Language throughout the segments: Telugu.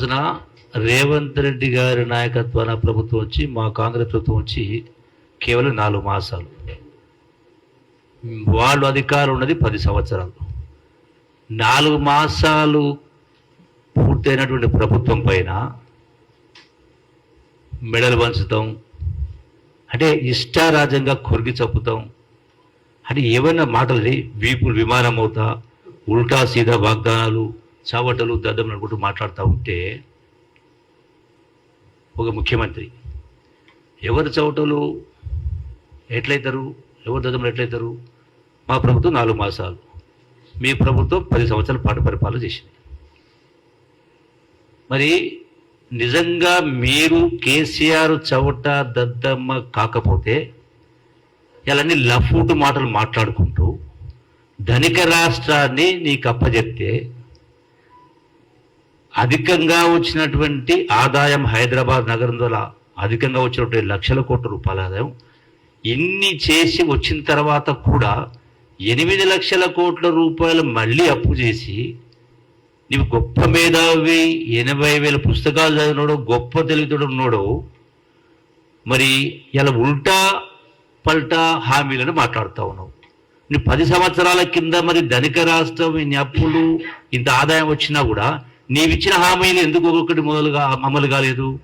రోజున రేవంత్ రెడ్డి గారి నాయకత్వాన ప్రభుత్వం వచ్చి మా కాంగ్రెస్ ప్రభుత్వం వచ్చి కేవలం నాలుగు మాసాలు. వాళ్ళు అధికారం ఉన్నది పది సంవత్సరాలు. నాలుగు మాసాలు పూర్తయినటువంటి ప్రభుత్వం పైన మెడలు పంచుతాం అంటే ఇష్టారాజ్యంగా కొరిగి చప్పుతాం అంటే ఏమైనా మాటలు వీపులు విమానం అవుతా ఉల్టా సీదా వాగ్దానాలు చావటలు దద్దం అనుకుంటూ మాట్లాడుతూ ఉంటే ఒక ముఖ్యమంత్రి ఎవరు చవటలు ఎట్లయితారు ఎవరు దద్దములు ఎట్లయితారు? మా ప్రభుత్వం నాలుగు మాసాలు. మీ ప్రభుత్వం పది సంవత్సరాల పాటు పరిపాలన చేసింది. మరి నిజంగా మీరు కేసీఆర్ చవట దద్దమ్మ కాకపోతే ఇలాన్ని లఫూటు మాటలు మాట్లాడుకుంటూ ధనిక రాష్ట్రాన్ని నీకు అప్పజెప్తే అధికంగా వచ్చినటువంటి ఆదాయం హైదరాబాద్ నగరం ద్వారా అధికంగా వచ్చినటువంటి లక్షల కోట్ల రూపాయల ఆదాయం ఇన్ని చేసి వచ్చిన తర్వాత కూడా ఎనిమిది లక్షల కోట్ల రూపాయలు మళ్ళీ అప్పు చేసి నీవు గొప్ప మేధావి ఎనభై వేల పుస్తకాలు చదివినోడు గొప్ప తెలివితోడు ఉన్నాడు మరి ఇలా ఉల్టా పల్టా హామీలను మాట్లాడుతూ ఉన్నావు. నువ్వు పది సంవత్సరాల కింద మరి ధనిక రాష్ట్రం ఇన్ని అప్పులు ఇంత ఆదాయం వచ్చినా కూడా నీవిచ్చిన హామీలు ఎందుకు ఒక్కొక్కటి మొదలుగా అమలు కాలేదు?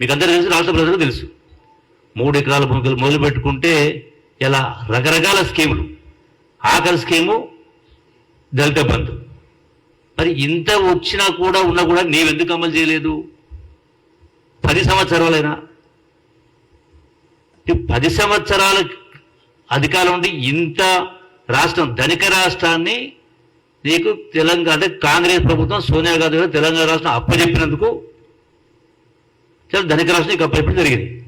మీకు అందరూ తెలుసు రాష్ట్ర ప్రజలకు తెలుసు. మూడు ఎకరాల భూమికలు మొదలు పెట్టుకుంటే ఇలా రకరకాల స్కీములు. ఆఖరి స్కీము దళిత బంధు. మరి ఇంత వచ్చినా కూడా ఉన్నా కూడా నీవెందుకు అమలు చేయలేదు? పది సంవత్సరాలైనా. పది సంవత్సరాల అధికారం ఉండి ఇంత రాష్ట్రం ధనిక రాష్ట్రాన్ని నీకు తెలంగాణ అంటే కాంగ్రెస్ ప్రభుత్వం సోనియా గాంధీ గారు తెలంగాణ రాష్ట్రం అప్పచెప్పినందుకు చాలా ధనిక రాష్ట్రం నీకు అప్పచెప్పడం జరిగింది.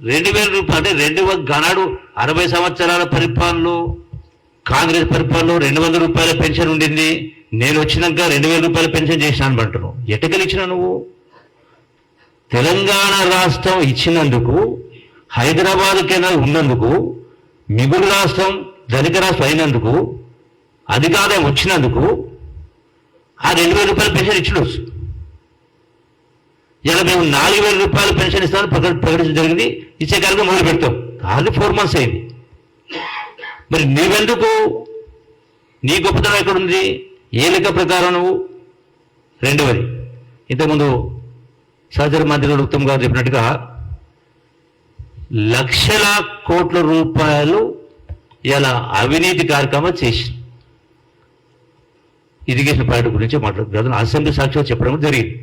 రెండు వేల రూపాయలు అంటే రెండు వ- గనాడు అరవై సంవత్సరాల పరిపాలనలో కాంగ్రెస్ పరిపాలనలో రెండు వందల రూపాయల పెన్షన్ ఉండింది. నేను వచ్చినాక రెండు వేల రూపాయల పెన్షన్ చేసినాను అంటున్నావు. ఎటుకలు ఇచ్చినా నువ్వు? తెలంగాణ రాష్ట్రం ఇచ్చినందుకు హైదరాబాద్ ఉన్నందుకు మిగులు రాష్ట్రం ధనిక రాష్ట్రం అయినందుకు అధికారం వచ్చినందుకు ఆ రెండు వేల రూపాయల పెన్షన్ ఇచ్చినవచ్చు ఇలా మేము నాలుగు వేల రూపాయల పెన్షన్ ఇస్తామని ప్రకట ప్రకటించడం జరిగింది. ఇచ్చే కాలంగా మొదలు పెడతాం. ఆల్రెడీ ఫోర్ మంత్స్ అయింది. మరి నీవెందుకు నీ గొప్పతనం ఎక్కడుంది? ఏ లెక్క ప్రకారం నువ్వు? రెండవది ఇంతకుముందు సహచర మంత్రి ఉత్తమ్ గారు చెప్పినట్టుగా లక్షల కోట్ల రూపాయలు ఇలా అవినీతి కార్యక్రమం చేసింది ఇరిగేషన్ ప్రాజెక్ట్ గురించి మాట్లాడుతుంది అసెంబ్లీ సాక్షిగా చెప్పడం జరిగింది.